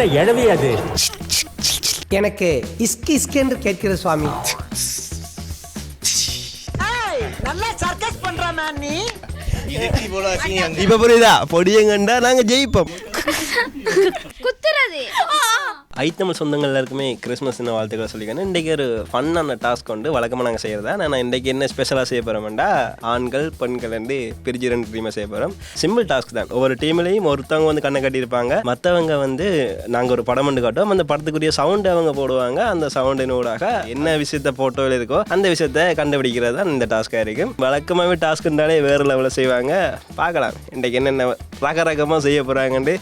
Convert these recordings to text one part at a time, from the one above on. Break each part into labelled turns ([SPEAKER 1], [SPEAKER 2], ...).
[SPEAKER 1] என்ன எழவி அது.
[SPEAKER 2] எனக்கு இஸ்கி இஸ்கி என்று கேட்கிறது சுவாமி.
[SPEAKER 3] இப்ப புரியுதா? பொடியங்கண்டா நாங்க ஜெயிப்போம்.
[SPEAKER 4] குத்துறது.
[SPEAKER 3] ஐத்தமிழ் சொந்தங்கள் எல்லாருக்குமே கிறிஸ்மஸ் வாழ்த்துக்களை சொல்லிக்கணும் இன்றைக்கி ஒரு ஃபன்னான டாஸ்க் வந்து வழக்கமாக நாங்கள் செய்கிறதா நான் இன்றைக்கி என்ன ஸ்பெஷலாக செய்ய போகிறோம்டா ஆண்கள் பெண்கள் வந்து பிரிஞ்சு ரெண்டு டீமை செய்ய போகிறோம் சிம்பிள் டாஸ்க் தான். ஒவ்வொரு டீம்லேயும் ஒருத்தவங்க வந்து கண்ணை கட்டியிருப்பாங்க. மற்றவங்க வந்து நாங்கள் ஒரு படம் வந்து காட்டுவோம். அந்த படத்துக்குரிய சவுண்டு அவங்க போடுவாங்க. அந்த சவுண்டின் ஊடாக என்ன விஷயத்த போட்டோவில் இருக்கோ அந்த விஷயத்த கண்டுபிடிக்கிறது தான் இந்த டாஸ்க்காக இருக்கும். வழக்கமாகவே டாஸ்க்குன்றாலே வேறு லெவலில் செய்வாங்க. பார்க்கலாம். இன்றைக்கி என்னென்ன ரக ரகமாக செய்ய போகிறாங்கன்ட்டு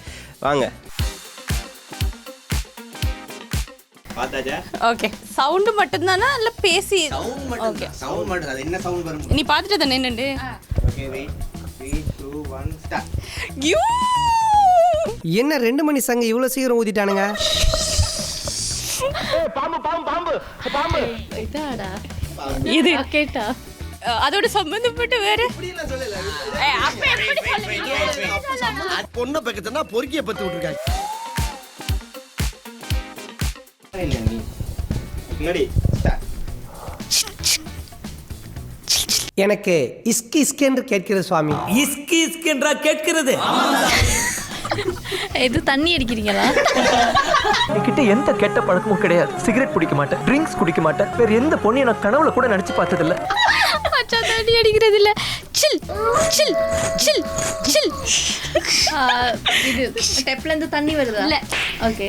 [SPEAKER 3] வாங்க.
[SPEAKER 4] ஓகே சவுண்டு மட்டும்தானா? இல்ல பேசி ஓகே
[SPEAKER 5] சவுண்ட் மட்டும் அது என்ன சவுண்ட் வரும்?
[SPEAKER 4] நீ பார்த்துட்டு தானே நின்று
[SPEAKER 5] okay wait three two one start
[SPEAKER 4] you
[SPEAKER 2] என்ன ரெண்டு மணி சங்க இவ்வளவு சீக்கிரம் ஊதிட்டானுங்க?
[SPEAKER 4] இது. கேட்டா. அதோட சம்பந்தப்பட்ட வேற?
[SPEAKER 6] பொண்ணை பக்கத்துனா பொறுக்கிய பத்து விட்டுருக்காங்க.
[SPEAKER 5] இல்லை நீ?
[SPEAKER 3] முன்னாடி
[SPEAKER 5] ஸ்டார்ட்
[SPEAKER 2] எனக்கு இஸ்கி இஸ்கி என்று கேட்கிறது சுவாமி.
[SPEAKER 1] இஸ்கி இஸ்கின்றா கேட்கிறது.
[SPEAKER 4] இது தண்ணி அடிக்கிறீங்களா?
[SPEAKER 7] என்கிட்ட எந்த கெட்ட பழக்கமும் கிடையாது. சிகரெட் குடிக்க மாட்டேன் ட்ரிங்க்ஸ் குடிக்க மாட்டேன். வேற எந்த பொண்ணையும் நான் கனவுல கூட நினைச்சு பார்த்ததில்ல.
[SPEAKER 4] மச்சான் தண்ணி அடிக்கிறது இல்ல சில் சில் சில். சில் இது டெப்ல இருந்து தண்ணி வருதா? இல்ல. ஓகே.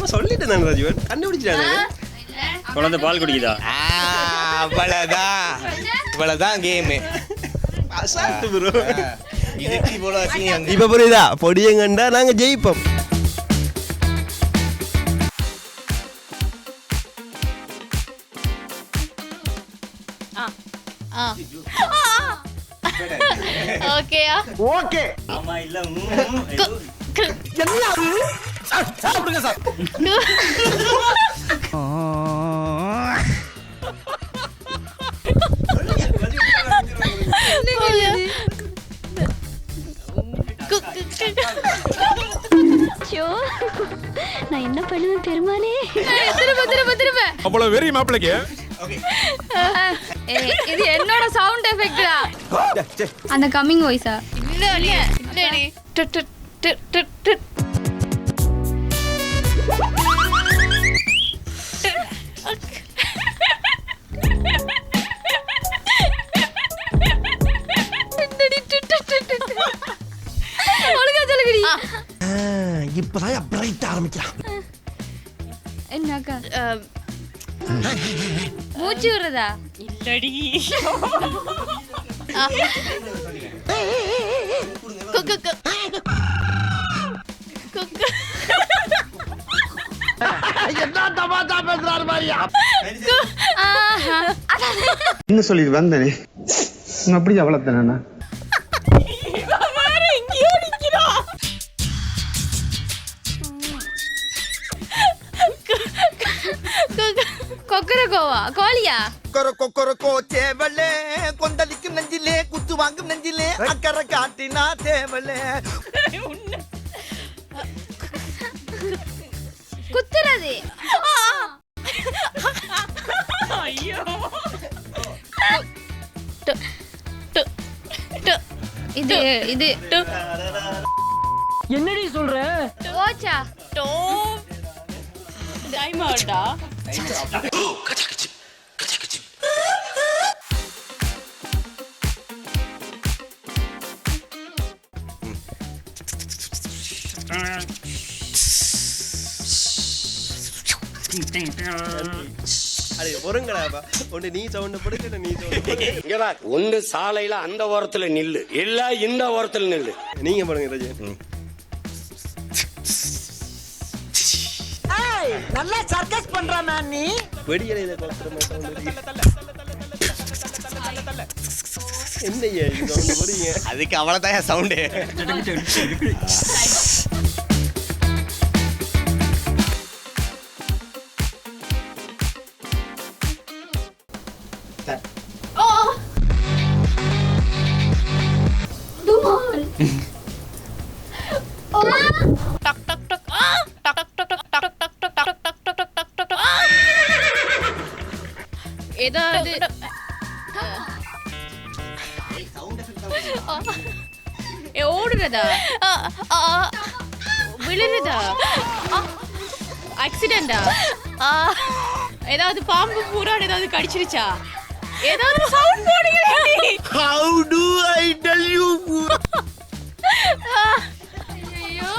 [SPEAKER 3] நம்ம சொல்லிட்டு தானே ராஜீவன் கண்டுபிடிச்சிட்டாங்க
[SPEAKER 8] குழந்தை பால் குடிக்குதா?
[SPEAKER 5] அவ்வளோதான் இவ்வளோதான் கேமு.
[SPEAKER 3] அசால்ட்டு ப்ரோ
[SPEAKER 5] இதுக்கு இவ்வளோ
[SPEAKER 3] இப்போ புரியுதா? பொடியங்கண்டா நாங்க ஜெயிப்போம்.
[SPEAKER 4] ஓகேயா?
[SPEAKER 6] ஓகே.
[SPEAKER 8] ஆமா இல்ல ம்,
[SPEAKER 6] சாப்பிடுங்க சார்
[SPEAKER 9] நான் என்ன பண்ணுவேன் பெருமானே
[SPEAKER 4] திரும்ப திரும்ப திரும்ப.
[SPEAKER 6] அவ்வளவு வெறி மாப்பிளைக்கு?
[SPEAKER 4] ஏய், இது என்னோட சவுண்ட் எஃபெக்ட்டா அந்த கம்மிங் வாய்ஸா இல்ல இல்ல.
[SPEAKER 6] இப்பதான் பிரைட் ஆரம்பிக்கிறான்
[SPEAKER 4] என்னக்கா? மூச்சு விடுறதா? இல்லடி.
[SPEAKER 10] என்ன சொல்லிட்டு வந்தனே? அப்படி அவ்வளோத்தானே
[SPEAKER 4] கொக்கர கோவா கோழியா?
[SPEAKER 6] கொக்கர கொக்கர கோ தேவலே. கொந்தளிக்கும் நெஞ்சிலே குத்து வாங்கும் நெஞ்சிலே அக்கறை காட்டினா தேவலே.
[SPEAKER 4] குத்துறது. ஐயோ. இது இது
[SPEAKER 7] என்னடி சொல்ற?
[SPEAKER 4] ஓச்சா. டோ டைமர்டா
[SPEAKER 3] அது பொறுங்கடாப்பா ஒன்று நீ சவுண்டு போடுங்க நீ சவுண்டு
[SPEAKER 11] ஒன்று சாலையில அந்த ஓரத்துல நில்லு இல்ல இந்த ஓரத்துல நில்லு
[SPEAKER 3] நீங்க போடுங்க
[SPEAKER 6] நல்லா சர்க்கஸ் பண்ற மேன் நீ
[SPEAKER 3] வெடியலையில போறீங்க
[SPEAKER 5] அதுக்கு அவ்வளோதான் சவுண்டு
[SPEAKER 4] விழுறதா ஆக்சிடென்டா ஏதாவது பாம்பு பூரான் ஏதாவது கடிச்சிருச்சா? ஏதாவது சவுண்ட் போடுங்க
[SPEAKER 6] how do I tell you
[SPEAKER 4] ஐயோ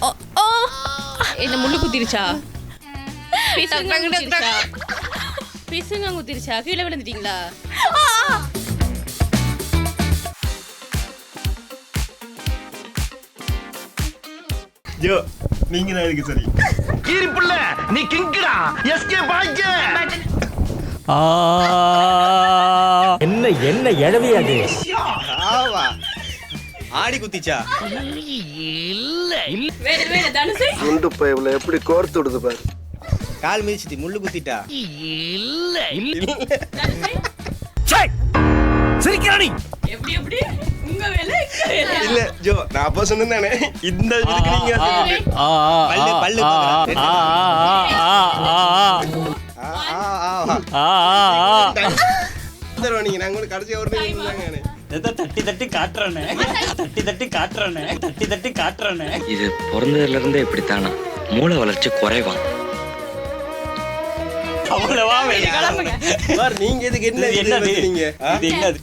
[SPEAKER 4] ஓ ஓ. என்ன முள்ளு குத்திருச்சா? பிசுங்க குத்திருச்சா? பிசுங்க குத்திருச்சா? கீழே விழுந்துட்டீங்களா?
[SPEAKER 3] ஜோ நீங்க தான் இருக்கு சரி.
[SPEAKER 6] கீரி புள்ள நீ கிங்குடா. எஸ்கே பாய்க்க.
[SPEAKER 1] என்ன என்ன எழவி அது?
[SPEAKER 5] ஆவா. ஆடி குத்திச்சா?
[SPEAKER 4] வேற வேற தனுசு.
[SPEAKER 10] குண்டு பைப்ல எப்படி கோர்த்து விடுது பாரு.
[SPEAKER 5] கால் மிதிச்சிட்டு முள்ளு குத்திட்டா?
[SPEAKER 1] சிரிக்கிறானி
[SPEAKER 4] எப்படி எப்படி? உங்க வேலை எங்க வேலை
[SPEAKER 3] இல்ல ஜோ நான் அப்ப சொன்னேன் இந்த இதுக்கு நீங்க
[SPEAKER 5] பல்லு பல்லு பார்க்கறான். ஆ, ஆ, ஆ.
[SPEAKER 3] தருவா நீங்க நாங்க கூட கடைசி ஒரு நிமிஷம்
[SPEAKER 8] தட்டி தட்டி காட்டுறானே தட்டி தட்டி காட்டுறானே தட்டி தட்டி காட்டுறானே
[SPEAKER 11] இது பிறந்ததுல இருந்தே இப்படித்தானா மூளை வளர்ச்சி குறைவான்
[SPEAKER 8] அவ்வளவா
[SPEAKER 3] நீங்க இதுக்கு என்ன வச்சீங்க? ஆ?
[SPEAKER 8] இது என்னது